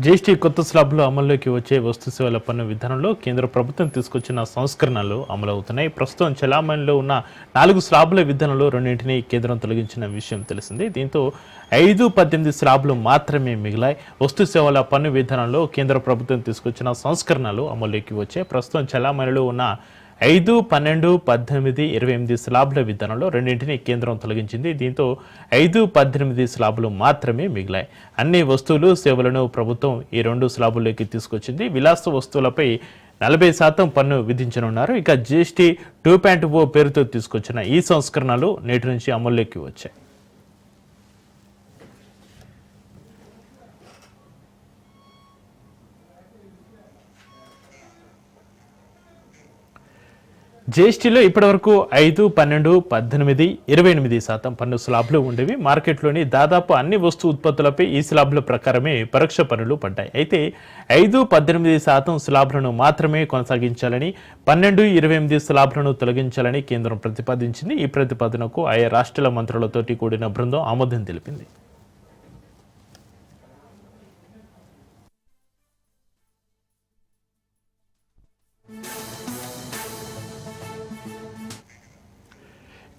GST కొత్త స్లాబ్లు అమల్లోకి వచ్చే వస్తు సేవల పన్ను విధానంలో కేంద్ర ప్రభుత్వం తీసుకొచ్చిన సంస్కరణలు అమలవుతున్నాయి. ప్రస్తుతం చలామణిలో ఉన్న నాలుగు స్లాబుల విధానంలో రెండింటిని కేంద్రం తొలగించిన విషయం తెలిసింది. దీంతో ఐదు పద్దెనిమిది స్లాబులు మాత్రమే మిగిలాయి. వస్తు సేవల పన్ను విధానంలో కేంద్ర ప్రభుత్వం తీసుకొచ్చిన సంస్కరణలు అమల్లోకి వచ్చాయి. ప్రస్తుతం చలామణిలో ఉన్న ఐదు పన్నెండు పద్దెనిమిది ఇరవై ఎనిమిది స్లాబ్ల విధానంలో రెండింటిని కేంద్రం తొలగించింది. దీంతో ఐదు పద్దెనిమిది స్లాబులు మాత్రమే మిగిలాయి. అన్ని వస్తువులు సేవలను ప్రభుత్వం ఈ రెండు స్లాబుల్లోకి తీసుకొచ్చింది. విలాస వస్తువులపై నలభై శాతం పన్ను విధించనున్నారు. ఇక జిఎస్టీ టూ పాయింట్ ఓ పేరుతో తీసుకొచ్చిన ఈ సంస్కరణలు నేటి నుంచి అమల్లోకి వచ్చాయి. జిఎస్టీలో ఇప్పటివరకు ఐదు పన్నెండు పద్దెనిమిది ఇరవై ఎనిమిది శాతం పన్ను స్లాబ్లు ఉండేవి. మార్కెట్లోని దాదాపు అన్ని వస్తు ఉత్పత్తులపై ఈ స్లాబ్ల ప్రకారమే పరోక్ష పన్నులు పడ్డాయి. అయితే ఐదు పద్దెనిమిది శాతం స్లాబ్లను మాత్రమే కొనసాగించాలని పన్నెండు ఇరవై ఎనిమిది స్లాబ్లను తొలగించాలని కేంద్రం ప్రతిపాదించింది. ఈ ప్రతిపాదనకు ఆయా రాష్ట్రాల మంత్రులతోటి కూడిన బృందం ఆమోదం తెలిపింది.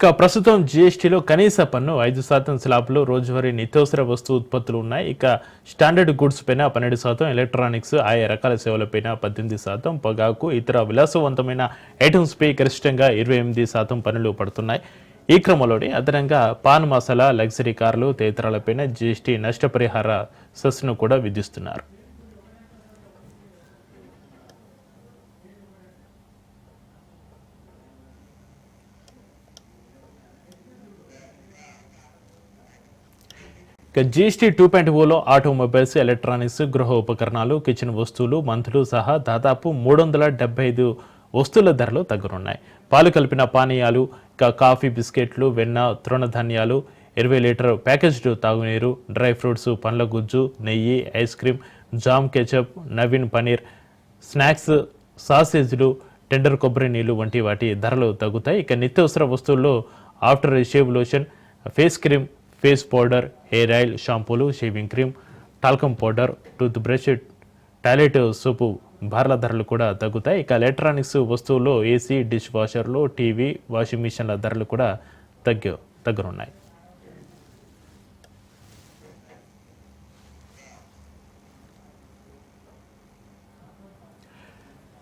ఇక ప్రస్తుతం జీఎస్టీలో కనీస పన్ను ఐదు శాతం స్లాబ్లో రోజువారీ నిత్యావసర వస్తు ఉత్పత్తులు ఉన్నాయి. ఇక స్టాండర్డ్ గుడ్స్ పైన పన్నెండు శాతం ఎలక్ట్రానిక్స్ ఆయా రకాల సేవలపైన పద్దెనిమిది శాతం పొగాకు ఇతర విలాసవంతమైన ఐటమ్స్ పై గరిష్టంగా ఇరవై ఎనిమిది శాతం పన్నులు పడుతున్నాయి. ఈ క్రమంలోనే అదనంగా పాన్ మసాలా లగ్జరీ కార్లు తదితరాలపైన జీఎస్టీ నష్టపరిహార సెస్ను కూడా విధిస్తున్నారు. ఇక జీఎస్టీ టూ పాయింట్ ఓలో ఆటోమొబైల్స్ ఎలక్ట్రానిక్స్ గృహ ఉపకరణాలు కిచెన్ వస్తువులు మందులు సహా దాదాపు మూడు వందల డెబ్బై ఐదు వస్తువుల ధరలు తగ్గనున్నాయి. పాలు కలిపిన పానీయాలు ఇక కాఫీ బిస్కెట్లు వెన్న తృణధాన్యాలు ఇరవై లీటర్ ప్యాకేజ్డ్ తాగునీరు డ్రై ఫ్రూట్స్ పండ్ల గుజ్జు నెయ్యి ఐస్ క్రీమ్ జామ్ కెచప్ నవీన్ పనీర్ స్నాక్స్ సాసేజ్లు టెండర్ కొబ్బరి నీళ్ళు వంటి వాటి ధరలు తగ్గుతాయి. ఇక నిత్యావసర వస్తువుల్లో aftershave lotion face cream face powder hair oil షాంపూలు shaving cream talcum powder toothbrush toilet soap బార్ల ధరలు కూడా తగ్గుతాయి. ఇక ఎలక్ట్రానిక్స్ వస్తువుల్లో ఏసీ డిష్ వాషర్లు టీవీ వాషింగ్ మిషన్ల ధరలు కూడా తగ్గు తగ్గనున్నాయి.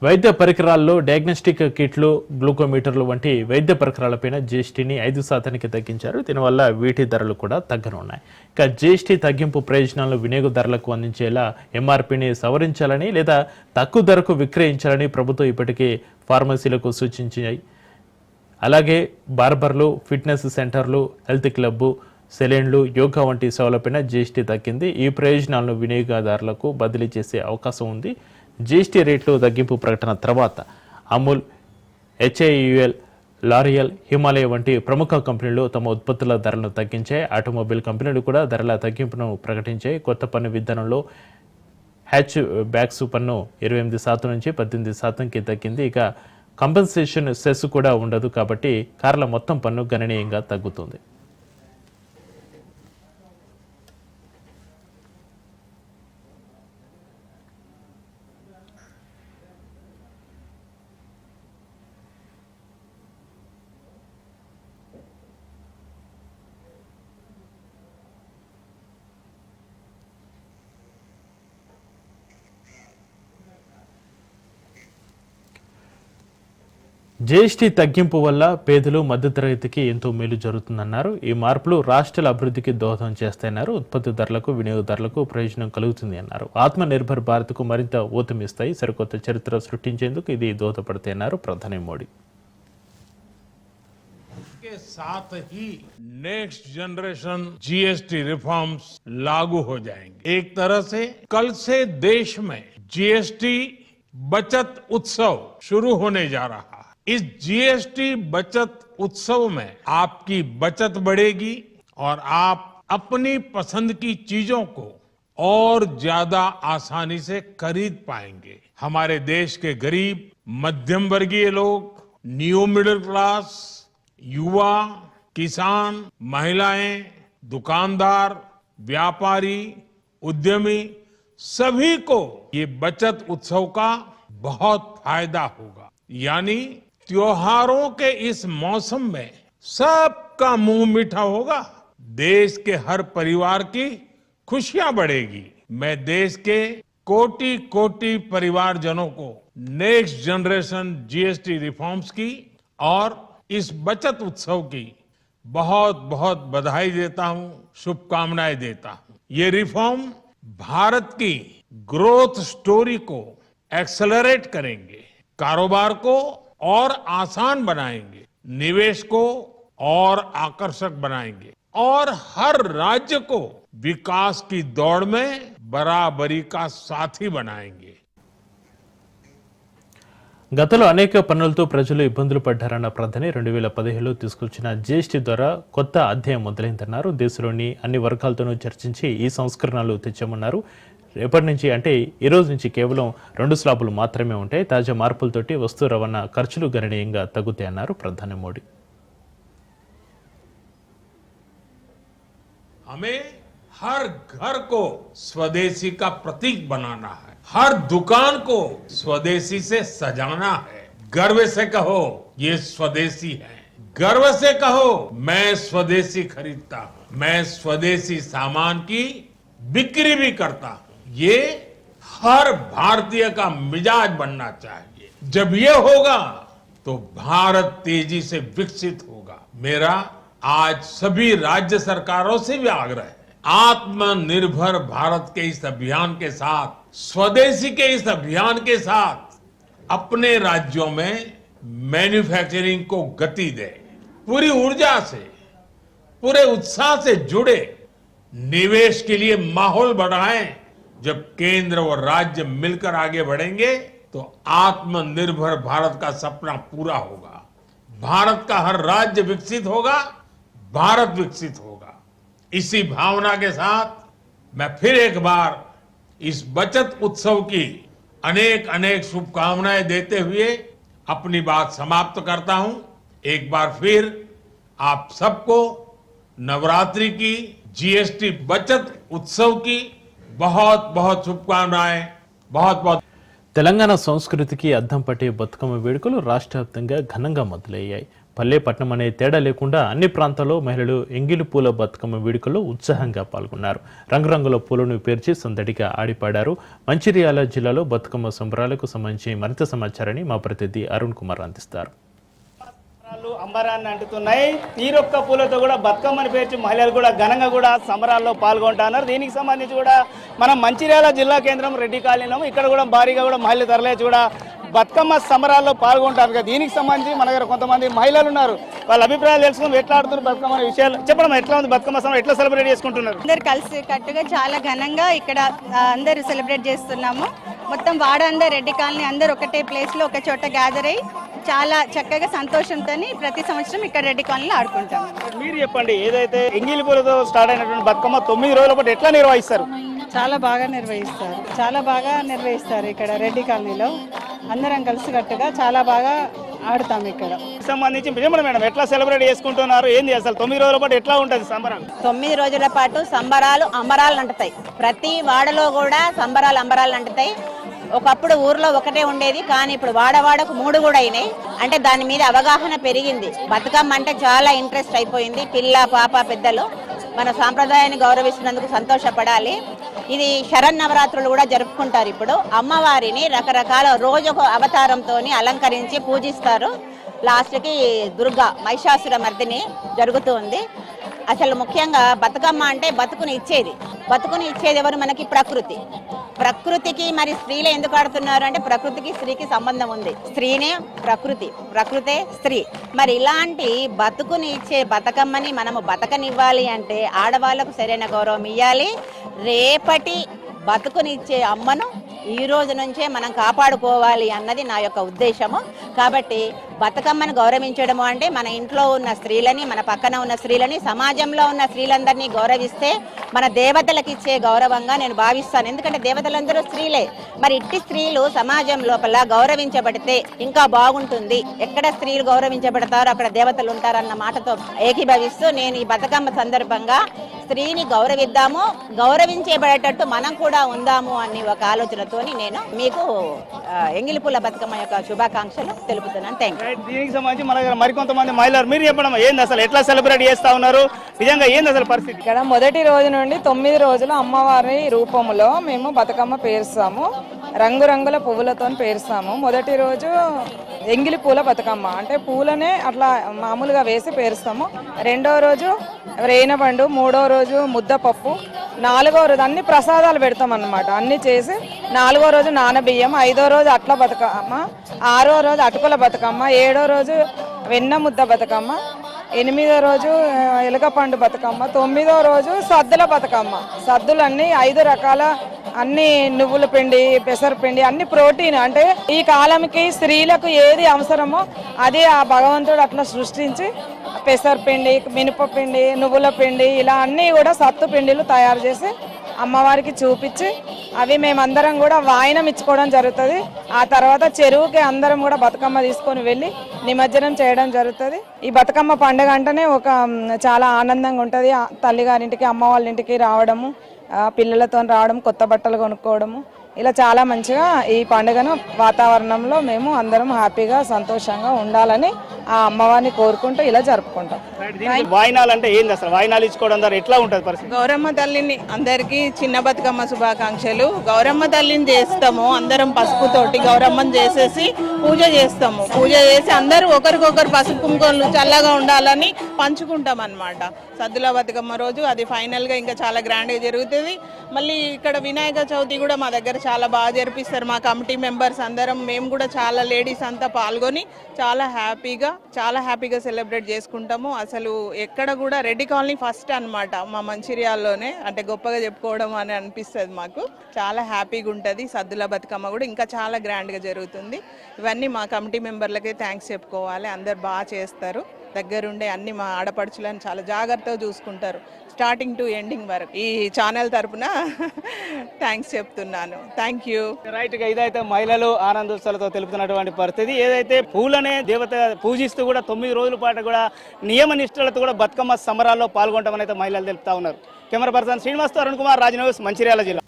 వైద్య పరికరాల్లో డయాగ్నోస్టిక్ కిట్లు గ్లూకోమీటర్లు వంటి వైద్య పరికరాలపైన జీఎస్టీని ఐదు శాతానికి తగ్గించారు. దీనివల్ల వీటి ధరలు కూడా తగ్గనున్నాయి. ఇక జీఎస్టీ తగ్గింపు ప్రయోజనాలను వినియోగదారులకు అందించేలా ఎంఆర్పీని సవరించాలని లేదా తక్కువ ధరకు విక్రయించాలని ప్రభుత్వం ఇప్పటికే ఫార్మసీలకు సూచించాయి. అలాగే బార్బర్లు ఫిట్నెస్ సెంటర్లు హెల్త్ క్లబ్బు సెలైన్లు యోగా వంటి సేవలపైన జీఎస్టీ తగ్గింది. ఈ ప్రయోజనాలను వినియోగదారులకు బదిలీ చేసే అవకాశం ఉంది. జీఎస్టీ రేట్లు తగ్గింపు ప్రకటన తర్వాత అమూల్ హెచ్ఐయుఎల్ లారియల్ హిమాలయ వంటి ప్రముఖ కంపెనీలు తమ ఉత్పత్తుల ధరలను తగ్గించాయి ఆటోమొబైల్ కంపెనీలు కూడా ధరల తగ్గింపును ప్రకటించాయి కొత్త పన్ను విధానంలో హ్యాచ్ బ్యాగ్స్ పన్ను ఇరవై ఎనిమిది శాతం నుంచి పద్దెనిమిది శాతంకి తగ్గింది. ఇక కంపెన్సేషన్ సెస్ కూడా ఉండదు కాబట్టి కార్ల మొత్తం పన్ను గణనీయంగా తగ్గుతుంది. జీఎస్టీ తగ్గింపు వల్ల పేదలు మధ్యతరగతికి ఎంతో మేలు జరుగుతుందన్నారు ఈ మార్పులు రాష్ట్రాల అభివృద్ధికి దోహదం చేస్తాయన్నారు ఉత్పత్తిదారులకు వినియోగదారులకు ప్రయోజనం కలుగుతుంది అన్నారు ఆత్మ నిర్భర్ భారత్కు మరింత ఊతమిస్తాయి సరికొత్త చరిత్ర సృష్టించేందుకు ఇది దోహదపడతాయన్నారు ప్రధాని మోడీ के साथ ही नेक्स्ट जनरेशन जीएसटी रिफॉर्म्स लागू हो जाएंगे एक तरह से कल से देश में जीएसटी बचत उत्सव शुरू होने जा रहा है इस जीएसटी बचत उत्सव में आपकी बचत बढ़ेगी और आप अपनी पसंद की चीज़ों को और ज़्यादा आसानी से खरीद पाएँगे। हमारे देश के गरीब, मध्यम वर्गीय लोग न्यू मिडिल क्लास युवा, किसान, महिलाएँ, दुकानदार, व्यापारी, उद्यमी, सभी को ये बचत उत्सव का बहुत फ़ायदा होगा। यानी त्योहारों के इस मौसम में सबका मुँह मीठा होगा। देश के हर परिवार की खुशियाँ बढ़ेगी। मैं देश के कोटि कोटि परिवारजनों को नेक्स्ट जनरेशन जीएसटी रिफॉर्म्स की और इस बचत उत्सव की बहुत बहुत बधाई देता हूँ, शुभकामनाएँ देता हूँ। ये रिफॉर्म भारत की ग्रोथ स्टोरी को एक्सेलरेट करेंगे। कारोबार को और आसान बनाएंगे निवेश को और आकर्षक बनाएंगे और हर राज्य को विकास की दौड़ में बराबरी का साथी बनाएंगे గతంలో అనేక పన్నులతో ప్రజలు ఇబ్బందులు పడ్డారన్న ప్రధాని రెండు వేల పదిహేడులో తీసుకొచ్చిన జీఎస్టీ ద్వారా కొత్త అధ్యాయం మొదలైందన్నారు దేశంలోని అన్ని వర్గాలతోనూ చర్చించి ఈ సంస్కరణలు తెచ్చామన్నారు రేపటి నుంచి అంటే ఈ రోజు నుంచి కేవలం రెండు స్లాబులు మాత్రమే ఉంటాయి తాజా మార్పులతోటి వస్తు రవాణా ఖర్చులు గణనీయంగా తగ్గుతాయన్నారు ప్రధాని మోడీ हमें हर घर को स्वदेशी का प्रतीक बनाना है हर दुकान को स्वदेशी से सजाना है गर्व से कहो ये स्वदेशी है गर्व से कहो मैं स्वदेशी खरीदता हूं मैं स्वदेशी सामान की बिक्री भी करता हूं ये हर भारतीय का मिजाज बनना चाहिए। जब ये होगा तो भारत तेज़ी से विकसित होगा। मेरा आज सभी राज्य सरकारों से भी आग्रह है, आत्मनिर्भर भारत के इस अभियान के साथ, स्वदेशी के इस अभियान के साथ, अपने राज्यों में मैन्युफैक्चरिंग को गति दे, पूरी ऊर्जा से, पूरे उत्साह से जुड़े, निवेश के लिए माहौल बढ़ाएँ जब केंद्र और राज्य मिलकर आगे बढ़ेंगे तो आत्मनिर्भर भारत का सपना पूरा होगा। भारत का हर राज्य विकसित होगा, भारत विकसित होगा। इसी भावना के साथ मैं फिर एक बार इस बचत उत्सव की अनेक अनेक शुभकामनाएँ देते हुए अपनी बात समाप्त करता हूँ। एक बार फिर आप सबको नवरात्रि की जीएसटी बचत उत्सव की बहुत बहुत शुभकामनाएं बहुत बहुत తెలంగాణ సంస్కృతికి అద్దం పట్టే బతుకమ్మ వేడుకలు రాష్ట్ర వ్యాప్తంగా ఘనంగా మొదలయ్యాయి పల్లె పట్టణం అనే తేడా లేకుండా అన్ని ప్రాంతాల్లో మహిళలు ఎంగిలి పూల బతుకమ్మ వేడుకల్లో ఉత్సాహంగా పాల్గొన్నారు రంగురంగుల పూలను పేర్చి సందడిగా ఆడిపాడారు మంచిర్యాల జిల్లాలో బతుకమ్మ సంబరాలకు సంబంధించి మరింత సమాచారాన్ని మా ప్రతినిధి అరుణ్ కుమార్ అందిస్తారు సంబరాలు అంబరాన్ని అంటుతున్నాయి. తీరొక్క పూలతో కూడా బతుకమ్మని పేర్చి మహిళలు కూడా ఘనంగా కూడా సంబరాల్లో పాల్గొంటున్నారు. దీనికి సంబంధించి కూడా మనం మంచిర్యాల జిల్లా కేంద్రం రెడ్డి కాలనీలో ఇక్కడ కూడా భారీగా కూడా మహిళలు తరలేచి కూడా బతుకమ్మ సంబరాల్లో పాల్గొంటారు కదా దీనికి సంబంధించి మన దగ్గర కొంతమంది మహిళలు ఉన్నారు. వాళ్ళ అభిప్రాయాలు తెలుసుకుని ఎట్లా ఆడుతున్నారు బతుకమ్మ విషయాలు చెప్పడం ఎట్లా ఉంది బతుకమ్మ సంబరం ఎట్లా సెలబ్రేట్ చేసుకుంటున్నారు? అందరు కలిసి కట్టుగా చాలా ఘనంగా ఇక్కడ అందరూ సెలబ్రేట్ చేస్తున్నాము. మొత్తం వాడ అందరు రెడ్డి కాలనీ అందరు ఒకటే ప్లేస్లో ఒక చోట గ్యాదర్ అయ్యి చాలా చక్కగా సంతోషంతో ప్రతి సంవత్సరం ఇక్కడ రెడ్డి కాలనీలో ఆడుకుంటాము మీరు చెప్పండి ఏదైతే ఎంగిలి పూలతో స్టార్ట్ అయినటువంటి బతుకమ్మ తొమ్మిది రోజుల పాటు ఎట్లా నిర్వహిస్తారు? చాలా బాగా నిర్వహిస్తారు. చాలా బాగా నిర్వహిస్తారు ఇక్కడ రెడ్డి కాలనీలో. అందరం కలిసికట్టుగా చాలా బాగా ఆడతాం ఇక్కడ. సంబంధించి మేడం ఎట్లా సెలబ్రేట్ చేసుకుంటున్నారు? ఏంది అసలు తొమ్మిది రోజుల పాటు ఎట్లా ఉంటుంది సంబరం తొమ్మిది రోజుల పాటు సంబరాలు అంబరాలు అంటుతాయి. ప్రతి వాడలో కూడా సంబరాలు అంబరాలు అంటుతాయి. ఒకప్పుడు ఊర్లో ఒకటే ఉండేది కానీ ఇప్పుడు వాడవాడకు మూడు కూడా అయినాయి. అంటే దాని మీద అవగాహన పెరిగింది. బతుకమ్మ అంటే చాలా ఇంట్రెస్ట్ అయిపోయింది. పిల్ల పాప పెద్దలు మన సాంప్రదాయాన్ని గౌరవిస్తున్నందుకు సంతోషపడాలి. ఇది శరన్నవరాత్రులు కూడా జరుపుకుంటారు ఇప్పుడు. అమ్మవారిని రకరకాల రోజొక అవతారంతో అలంకరించి పూజిస్తారు. లాస్ట్కి దుర్గా మహిషాసుర మర్దిని జరుగుతుంది అసలు ముఖ్యంగా బతుకమ్మ అంటే బతుకుని ఇచ్చేది. బతుకుని ఇచ్చేది ఎవరు? మనకి ప్రకృతి. ప్రకృతికి మరి స్త్రీలు ఎందుకు ఆడుతున్నారు అంటే ప్రకృతికి స్త్రీకి సంబంధం ఉంది. స్త్రీనే ప్రకృతి. ప్రకృతే స్త్రీ. మరి ఇలాంటి బతుకుని ఇచ్చే బతుకమ్మని మనము బతకనివ్వాలి అంటే ఆడవాళ్ళకు సరైన గౌరవం ఇవ్వాలి రేపటి బతుకునిచ్చే అమ్మను ఈ రోజు నుంచే మనం కాపాడుకోవాలి అన్నది నా యొక్క ఉద్దేశము. కాబట్టి బతుకమ్మను గౌరవించడము అంటే మన ఇంట్లో ఉన్న స్త్రీలని మన పక్కన ఉన్న స్త్రీలని సమాజంలో ఉన్న స్త్రీలందరినీ గౌరవిస్తే మన దేవతలకు ఇచ్చే గౌరవంగా నేను భావిస్తాను. ఎందుకంటే దేవతలందరూ స్త్రీలే. మరి ఇట్టి స్త్రీలు సమాజం లోపల గౌరవించబడితే ఇంకా బాగుంటుంది. ఎక్కడ స్త్రీలు గౌరవించబడతారో అక్కడ దేవతలు ఉంటారన్న మాటతో ఏకీభవిస్తూ నేను ఈ బతుకమ్మ సందర్భంగా స్త్రీని గౌరవిద్దాము గౌరవించబడేటట్టు మనం కూడా ఉందాము అని ఒక ఆలోచనతోని నేను మీకు ఎంగిలిపూల బతుకమ్మ యొక్క శుభాకాంక్షలు తెలుపుతున్నాను. థ్యాంక్ రైట్ దీనికి సంబంధించి మన దగ్గర మరికొంతమంది మహిళలు మీరు చెప్పడం ఏంది అసలు ఎట్లా సెలబ్రేట్ చేస్తా ఉన్నారు? నిజంగా ఏంది అసలు పరిస్థితి? ఇక్కడ మొదటి రోజు నుండి తొమ్మిది రోజులు అమ్మవారి రూపంలో మేము బతుకమ్మ పేరుస్తాము. రంగురంగుల పువ్వులతో పేరుస్తాము. మొదటి రోజు ఎంగిలి పూల బతుకమ్మ. అంటే పూలనే అట్లా మామూలుగా వేసి పేరుస్తాము. రెండో రోజు రేనబండు మూడో రోజు ముద్దపప్పు నాలుగో రోజు అన్ని ప్రసాదాలు పెడతాం అన్నమాట అన్ని చేసి నాలుగో రోజు నానబియ్యం ఐదో రోజు అట్ల బతుకమ్మ ఆరో రోజు అటుకుల బతుకమ్మ ఏడో రోజు వెన్న ముద్ద బతుకమ్మ ఎనిమిదో రోజు ఎలుకపండు బతుకమ్మ. తొమ్మిదో రోజు సద్దుల బతుకమ్మ. సద్దులన్నీ ఐదు రకాల అన్ని నువ్వుల పిండి పెసరపిండి అన్ని ప్రోటీన్. అంటే ఈ కాలంకి స్త్రీలకు ఏది అవసరమో అది ఆ భగవంతుడు అట్లా సృష్టించి పెసరపిండి మినపపిండి నువ్వుల పిండి ఇలా అన్నీ కూడా సత్తు పిండిలు తయారు చేసి అమ్మవారికి చూపించి అవి మేమందరం కూడా వాయిన ఇచ్చుకోవడం జరుగుతుంది. ఆ తర్వాత చెరువుకి అందరం కూడా బతుకమ్మ తీసుకొని వెళ్ళి నిమజ్జనం చేయడం జరుగుతుంది. ఈ బతుకమ్మ పండుగ అంటేనే ఒక చాలా ఆనందంగా ఉంటుంది. ఆ తల్లిగారింటికి అమ్మ వాళ్ళ ఇంటికి రావడము పిల్లలతో రావడం కొత్త బట్టలు కొనుక్కోవడము ఇలా చాలా మంచిగా ఈ పండుగను వాతావరణంలో మేము అందరం హ్యాపీగా సంతోషంగా ఉండాలని ఆ అమ్మవారిని కోరుకుంటూ ఇలా జరుపుకుంటాం. రైట్ దీనికి వాయినాలు అంటే ఏంది అసలు? వాయినాలు ఇచ్చుకోవడం ద్వారా ఎట్లా ఉంటుంది పరిస్థితి? గౌరమ్మ తల్లిని అందరికీ చిన్న బతుకమ్మ శుభాకాంక్షలు. గౌరమ్మ తల్లిని చేస్తాము. అందరం పసుపుతోటి గౌరమ్మని చేసేసి పూజ చేస్తాము. పూజ చేసి అందరూ ఒకరికొకరు పసుపు కుంకుమలు చల్లగా ఉండాలని పంచుకుంటాం అన్నమాట సద్దుల బతుకమ్మ రోజు అది ఫైనల్గా ఇంకా చాలా గ్రాండ్గా జరుగుతుంది. మళ్ళీ ఇక్కడ వినాయక చవితి కూడా మా దగ్గర చాలా బాగా జరిపిస్తారు మా కమిటీ మెంబర్స్ అందరం. మేము కూడా చాలా లేడీస్ అంతా పాల్గొని చాలా హ్యాపీగా చాలా హ్యాపీగా సెలబ్రేట్ చేసుకుంటాము. అసలు ఎక్కడ కూడా రెడ్డి కాలనీ ఫస్ట్ అన్నమాట మా మంచిర్యాల్లోనే. అంటే గొప్పగా చెప్పుకోవడం అని అనిపిస్తుంది మాకు. చాలా హ్యాపీగా ఉంటుంది. సద్దుల బతుకమ్మ కూడా ఇంకా చాలా గ్రాండ్గా జరుగుతుంది. ఇవన్నీ మా కమిటీ మెంబర్లకే థ్యాంక్స్ చెప్పుకోవాలి. అందరు బాగా చేస్తారు. దగ్గరుండే అన్ని మా ఆడపడుచులను చాలా జాగ్రత్తగా చూసుకుంటారు. స్టార్టింగ్ టు ఎండింగ్ వరకు ఈ ఛానల్ తరపున థ్యాంక్స్ చెప్తున్నాను. థ్యాంక్ యూ రైట్గా ఇదైతే మహిళలు ఆనందోత్సవాలతో తెలుపుతున్నటువంటి పరిస్థితి. ఏదైతే పూలనే దేవత పూజిస్తూ కూడా తొమ్మిది రోజుల పాటు కూడా నియమ నిష్ఠలతో కూడా బతుకమ్మ సమరాల్లో పాల్గొంటామని అయితే మహిళలు తెలుపుతా ఉన్నారు. కెమెరా పర్సన్ శ్రీనివాస్ అరుణ్ కుమార్ రాజనగర్ మంచిర్యాల జిల్లా.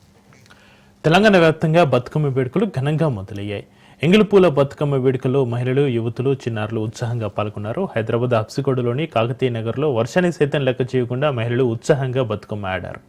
తెలంగాణ వ్యాప్తంగా బతుకమ్మ వేడుకలు ఘనంగా మొదలయ్యాయి. ఎంగిలిపూల బతుకమ్మ వేడుకలో మహిళలు యువతులు చిన్నారులు ఉత్సాహంగా పాల్గొన్నారు. హైదరాబాద్ హబ్సిగూడలోని కాకతీయ నగర్లో వర్షాన్ని సైతం లెక్క చేయకుండా మహిళలు ఉత్సాహంగా బతుకమ్మ ఆడారు.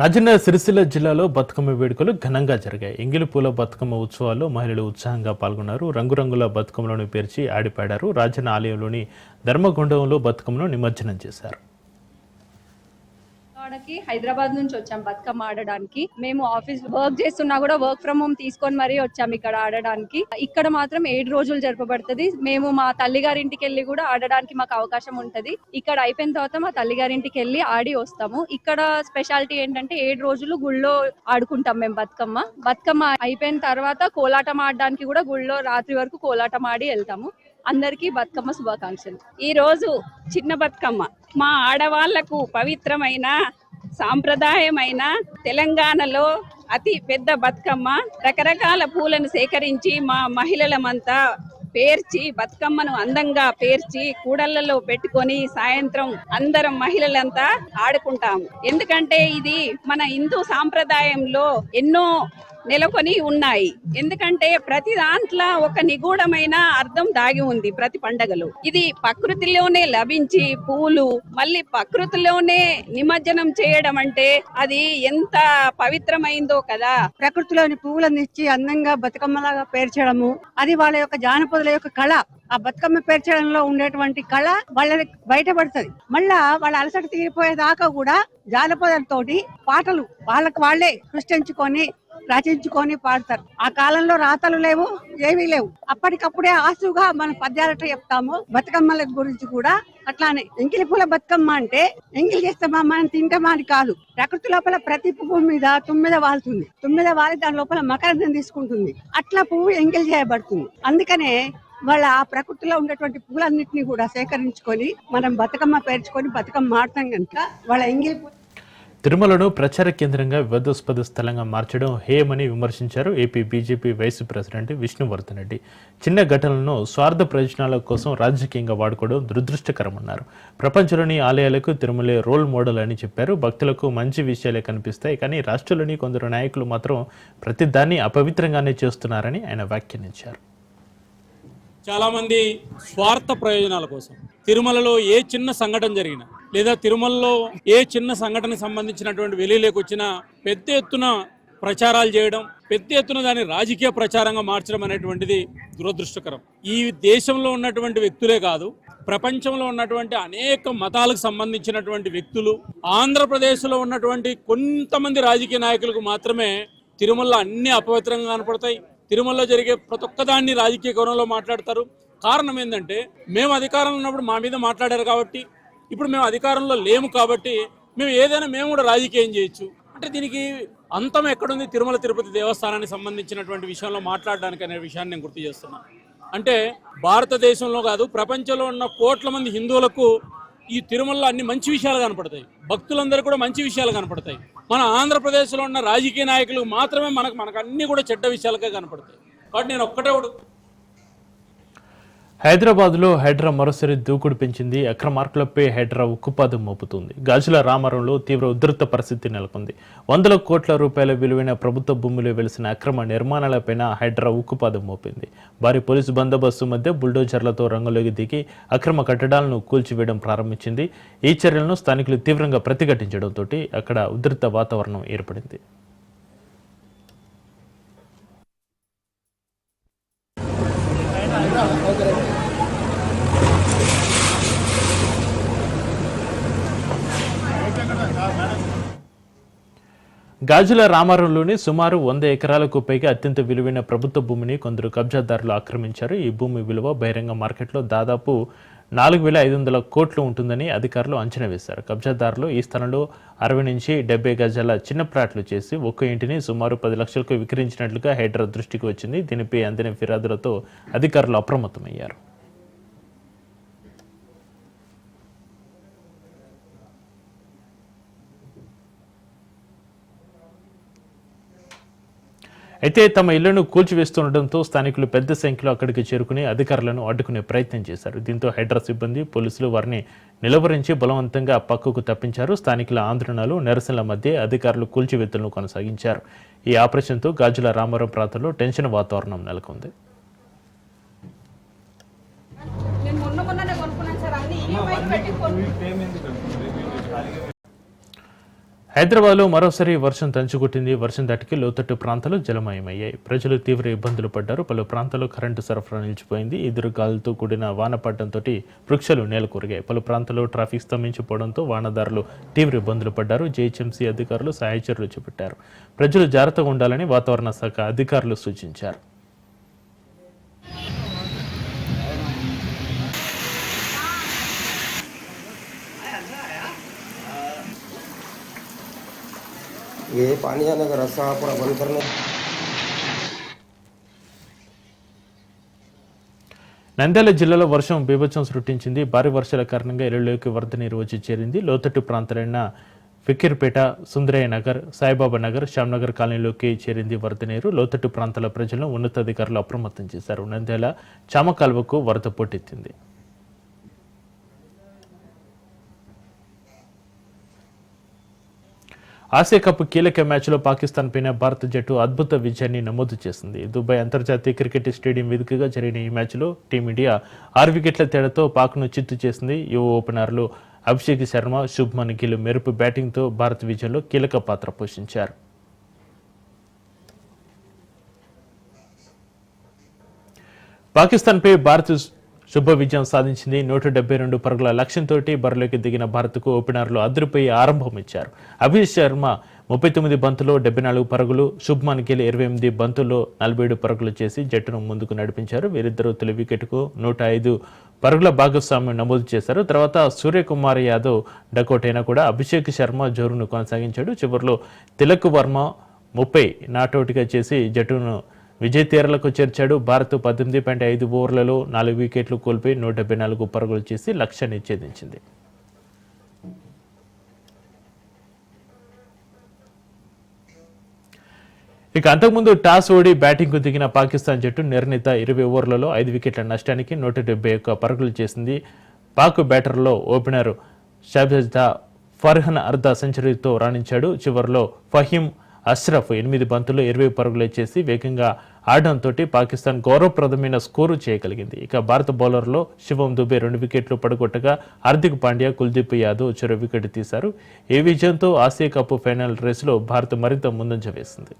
రాజన్న సిరిసిల్ల జిల్లాలో బతుకమ్మ వేడుకలు ఘనంగా జరిగాయి. ఎంగిలిపూల బతుకమ్మ ఉత్సవాల్లో మహిళలు ఉత్సాహంగా పాల్గొన్నారు. రంగురంగుల బతుకమ్మలను పేర్చి ఆడిపాడారు. రాజన్న ఆలయంలోని ధర్మగుండంలో బతుకమ్మను నిమజ్జనం చేశారు. ఆడకి హైదరాబాద్ నుంచి వచ్చాం బతుకమ్మ ఆడడానికి. మేము ఆఫీస్ వర్క్ చేస్తున్నా కూడా వర్క్ ఫ్రమ్ హోమ్ తీసుకొని మరీ వచ్చాం ఇక్కడ ఆడడానికి. ఇక్కడ మాత్రం ఏడు రోజులు జరపబడుతుంది. మేము మా తల్లిగారింటికి వెళ్ళి కూడా ఆడడానికి మాకు అవకాశం ఉంటది. ఇక్కడ అయిపోయిన తర్వాత మా తల్లిగారింటికి వెళ్ళి ఆడి వస్తాము. ఇక్కడ స్పెషాలిటీ ఏంటంటే ఏడు రోజులు గుళ్ళో ఆడుకుంటాం మేము బతుకమ్మ. బతుకమ్మ అయిపోయిన తర్వాత కోలాటం ఆడడానికి కూడా గుళ్ళో రాత్రి వరకు కోలాటం ఆడి వెళ్తాము. అందరికీ బతుకమ్మ శుభాకాంక్షలు. ఈ రోజు చిన్న బతుకమ్మ. మా ఆడవాళ్ళకు పవిత్రమైన సాంప్రదాయమైన తెలంగాణలో అతి పెద్ద బతుకమ్మ. రకరకాల పూలను సేకరించి మా మహిళలమంతా పేర్చి బతుకమ్మను అందంగా పేర్చి కూడళ్ళలో పెట్టుకొని సాయంత్రం అందరం మహిళలంతా ఆడుకుంటాము. ఎందుకంటే ఇది మన హిందూ సాంప్రదాయంలో ఎన్నో నెలకొని ఉన్నాయి. ఎందుకంటే ప్రతి దాంట్లో ఒక నిగూఢమైన అర్థం దాగి ఉంది ప్రతి పండగలో. ఇది ప్రకృతిలోనే లభించి పూలు మళ్ళీ ప్రకృతిలోనే నిమజ్జనం చేయడం అంటే అది ఎంత పవిత్రమైందో కదా. ప్రకృతిలోని పువ్వులను ఇచ్చి అందంగా బతుకమ్మలాగా పేర్చడము అది వాళ్ళ యొక్క జానపదుల యొక్క కళ. ఆ బతుకమ్మ పేర్చడంలో ఉండేటువంటి కళ వాళ్ళకి బయటపడుతుంది. మళ్ళా వాళ్ళ అలసట తీరిపోయేదాకా కూడా జానపదంతో పాటలు వాళ్ళకి వాళ్ళే సృష్టించుకొని రచించుకొని పాడతారు. ఆ కాలంలో రాతలు లేవు ఏమీ లేవు. అప్పటికప్పుడే ఆసుగా మన పద్యాలట చెప్తాము. బతుకమ్మల గురించి కూడా అట్లానే. ఎంగిలి పూల బతుకమ్మ అంటే ఎంగిలి చేస్తామా మనం తింటామా అని కాదు. ప్రకృతి లోపల ప్రతి పువ్వు మీద తుమ్మిద వాలుతుంది. తుమ్మిద వాలి దాని లోపల మకరందం తీసుకుంటుంది. అట్లా పువ్వు ఎంగిలి చేయబడుతుంది. అందుకనే వాళ్ళ ఆ ప్రకృతిలో ఉండేటువంటి పూలన్నిటిని కూడా సేకరించుకొని మనం బతుకమ్మ పేర్చుకొని బతుకమ్మ ఆడతాం కనుక వాళ్ళ ఎంగిలి పూ- తిరుమలను ప్రచార కేంద్రంగా వివాదాస్పద స్థలంగా మార్చడం హేయమని విమర్శించారు AP BJP vice president Vishnuvardhan Reddy. చిన్న ఘటనలను స్వార్థ ప్రయోజనాల కోసం రాజకీయంగా వాడుకోవడం దురదృష్టకరమన్నారు. ప్రపంచంలోని ఆలయాలకు తిరుమలే రోల్ మోడల్ అని చెప్పారు. భక్తులకు మంచి విషయాలే కనిపిస్తాయి కానీ రాష్ట్రంలోని కొందరు నాయకులు మాత్రం ప్రతిదాన్ని అపవిత్రంగానే చేస్తున్నారని ఆయన వ్యాఖ్యానించారు. చాలామంది స్వార్థ ప్రయోజనాల కోసం తిరుమలలో ఏ చిన్న సంఘటన జరిగినా లేదా తిరుమలలో ఏ చిన్న సంఘటనకు సంబంధించినటువంటి వెలుగులోకి వచ్చినా పెద్ద ఎత్తున ప్రచారాలు చేయడం పెద్ద ఎత్తున దాన్ని రాజకీయ ప్రచారంగా మార్చడం అనేటువంటిది దురదృష్టకరం. ఈ దేశంలో ఉన్నటువంటి వ్యక్తులే కాదు ప్రపంచంలో ఉన్నటువంటి అనేక మతాలకు సంబంధించినటువంటి వ్యక్తులు ఆంధ్రప్రదేశ్లో ఉన్నటువంటి కొంతమంది రాజకీయ నాయకులకు మాత్రమే తిరుమలలో అన్ని అపవిత్రంగా కనపడతాయి. తిరుమలలో జరిగే ప్రతి ఒక్కదాన్ని రాజకీయ గౌరవంలో మాట్లాడతారు. కారణం ఏంటంటే మేము అధికారంలో ఉన్నప్పుడు మా మీద మాట్లాడారు కాబట్టి ఇప్పుడు మేము అధికారంలో లేము కాబట్టి మేము ఏదైనా మేము కూడా రాజకీయం చేయొచ్చు. అంటే దీనికి అంతం ఎక్కడుంది? తిరుమల తిరుపతి దేవస్థానానికి సంబంధించినటువంటి విషయంలో మాట్లాడడానికి అనే విషయాన్ని నేను గుర్తు చేస్తున్నాను అంటే భారతదేశంలో కాదు ప్రపంచంలో ఉన్న కోట్ల మంది హిందువులకు ఈ తిరుమలలో అన్ని మంచి విషయాలు కనపడతాయి. భక్తులందరూ కూడా మంచి విషయాలు కనపడతాయి. మన ఆంధ్రప్రదేశ్లో ఉన్న రాజకీయ నాయకులు మాత్రమే మనకు మనకు అన్ని కూడా చెడ్డ విషయాలుగా కనపడతాయి. కాబట్టి నేను ఒక్కటే ఒకటి హైదరాబాద్లో హైడ్రా మరోసారి దూకుడు పెంచింది. అక్రమార్కులపై హైడ్రా ఉక్కుపాదం మోపుతుంది. గాజుల రామారంలో తీవ్ర ఉధృత పరిస్థితి నెలకొంది. వందల కోట్ల రూపాయల విలువైన ప్రభుత్వ భూములు వెలిసిన అక్రమ నిర్మాణాలపైన హైడ్రా ఉక్కుపాదం మోపింది. భారీ పోలీసు బందోబస్తు మధ్య బుల్డోజర్లతో రంగంలోకి దిగి అక్రమ కట్టడాలను కూల్చివేయడం ప్రారంభించింది. ఈ చర్యలను స్థానికులు తీవ్రంగా ప్రతిఘటించడంతో అక్కడ ఉధృత వాతావరణం ఏర్పడింది. గాజుల రామారంలోని సుమారు వంద ఎకరాలకు పైగా అత్యంత విలువైన ప్రభుత్వ భూమిని కొందరు కబ్జాదారులు ఆక్రమించారు. ఈ భూమి విలువ బహిరంగ మార్కెట్లో దాదాపు నాలుగు వేల ఐదు వందల కోట్లు ఉంటుందని అధికారులు అంచనా వేశారు. కబ్జాదారులు ఈ స్థలంలో అరవై నుంచి డెబ్బై గజాల చిన్న ప్లాట్లు చేసి ఒక్క ఇంటిని సుమారు పది లక్షలకు విక్రయించినట్లుగా హైడ్రా దృష్టికి వచ్చింది. దీనిపై అందిన ఫిర్యాదులతో అధికారులు అప్రమత్తమయ్యారు. అయితే తమ ఇళ్ళను కూల్చివేస్తుండటంతో స్థానికులు పెద్ద సంఖ్యలో అక్కడికి చేరుకుని అధికారులను అడ్డుకునే ప్రయత్నం చేశారు. దీంతో హైడ్రా సిబ్బంది పోలీసులు వారిని నిలవరించి బలవంతంగా పక్కకు తప్పించారు. స్థానికుల ఆందోళనలు నిరసనల మధ్య అధికారులు కూల్చివేతలను కొనసాగించారు. ఈ ఆపరేషన్తో గాజుల రామారావు ప్రాంతంలో టెన్షన్ వాతావరణం నెలకొంది. హైదరాబాద్లో మరోసారి వర్షం తంచుకొట్టింది వర్షం దాటికి లోతట్టు ప్రాంతాలు జలమయమయ్యాయి. ప్రజలు తీవ్ర ఇబ్బందులు పడ్డారు. పలు ప్రాంతాల్లో కరెంటు సరఫరా నిలిచిపోయింది. ఎదురుగాలుతో కూడిన వాన పడడంతో వృక్షాలు నేలకొరిగాయి. పలు ప్రాంతాల్లో ట్రాఫిక్ స్తంభించిపోవడంతో వానదారులు తీవ్ర ఇబ్బందులు పడ్డారు. జేహెచ్ఎంసీ అధికారులు సహాయ చర్యలు చేపట్టారు. ప్రజలు జాగ్రత్తగా ఉండాలని వాతావరణ శాఖ అధికారులు సూచించారు. ये पानी आने का रास्ता पूरा बंद करने నంద్యాల జిల్లాలో వర్షం బీభత్సం సృష్టించింది భారీ వర్షాల కారణంగా ఇళ్లలోకి వరద నీరు వచ్చి చేరింది లోతట్టు ప్రాంతాలైన ఫికిర్పేట సుందరయ్య నగర్ సాయిబాబా నగర్ శ్యామ్నగర్ కాలనీలోకి చేరింది వరద నీరు లోతట్టు ప్రాంతాల ప్రజలను ఉన్నతాధికారులు అప్రమత్తం చేశారు నంద్యాల చామకాల్వకు వరద పోటెత్తింది ఆసియా కప్ కీలక మ్యాచ్లో పాకిస్తాన్ పైన భారత జట్టు అద్భుత విజయాన్ని నమోదు చేసింది. దుబాయ్ అంతర్జాతీయ క్రికెట్ స్టేడియం వేదికగా జరిగిన ఈ మ్యాచ్లో టీమిండియా ఆరు వికెట్ల తేడాతో పాక్ను చిత్తు చేసింది యువ ఓపెనర్లు అభిషేక్ శర్మ శుభ్మన్ గిల్ మెరుపు బ్యాటింగ్తో భారత విజయంలో కీలక పాత్ర పోషించారు. పాకిస్తాన్పై భారత శుభ విజయం సాధించింది. నూట డెబ్బై రెండు పరుగుల లక్ష్యంతో బరిలోకి దిగిన భారత్కు ఓపెనర్లు అదిరిపోయి ఆరంభం ఇచ్చారు అభిష్ శర్మ ముప్పై తొమ్మిది బంతుల్లో డెబ్బై నాలుగు పరుగులు శుభ్మాన్ గిల్ ఇరవై ఎనిమిది బంతుల్లో నలభై ఏడు పరుగులు చేసి జట్టును ముందుకు నడిపించారు. వీరిద్దరూ తొలి వికెట్కు నూట ఐదు పరుగుల భాగస్వామ్యం నమోదు చేశారు. తర్వాత సూర్యకుమార్ యాదవ్ డకౌట్ కూడా అభిషేక్ శర్మ జోరును కొనసాగించాడు. చివరిలో తిలక్ వర్మ ముప్పై నాటౌట్గా చేసి జట్టును విజయ్ తీరలకు చేర్చాడు. భారత్ పద్దెనిమిది పాయింట్ ఐదు ఓవర్లలో నాలుగు వికెట్లు కోల్పోయి నూట డెబ్బై నాలుగు పరుగులు చేసి లక్ష్యాన్ని ఛేదించింది ఇక అంతకుముందు టాస్ ఓడి బ్యాటింగ్కు దిగిన పాకిస్తాన్ జట్టు నిర్ణీత ఇరవై ఓవర్లలో ఐదు వికెట్ల నష్టానికి నూట డెబ్బై ఒక్క పరుగులు చేసింది. పాక్ బ్యాటర్లో ఓపెనర్ షాబ్జా ఫర్హన్ అర్ధ సెంచరీతో రాణించాడు. చివరిలో ఫహీం అష్రఫ్ ఎనిమిది బంతులు ఇరవై పరుగులు చేసి వేగంగా ఆడడంతో పాకిస్తాన్ గౌరవప్రదమైన స్కోరు చేయగలిగింది. ఇక భారత బౌలర్లో శివం దుబే రెండు వికెట్లు పడగొట్టగా హార్దిక్ పాండ్యా కుల్దీప్ యాదవ్ చెరో వికెట్ తీశారు. ఈ విజయంతో ఆసియా కప్ ఫైనల్ రేసులో భారత్ మరింత ముందంజ వేసింది.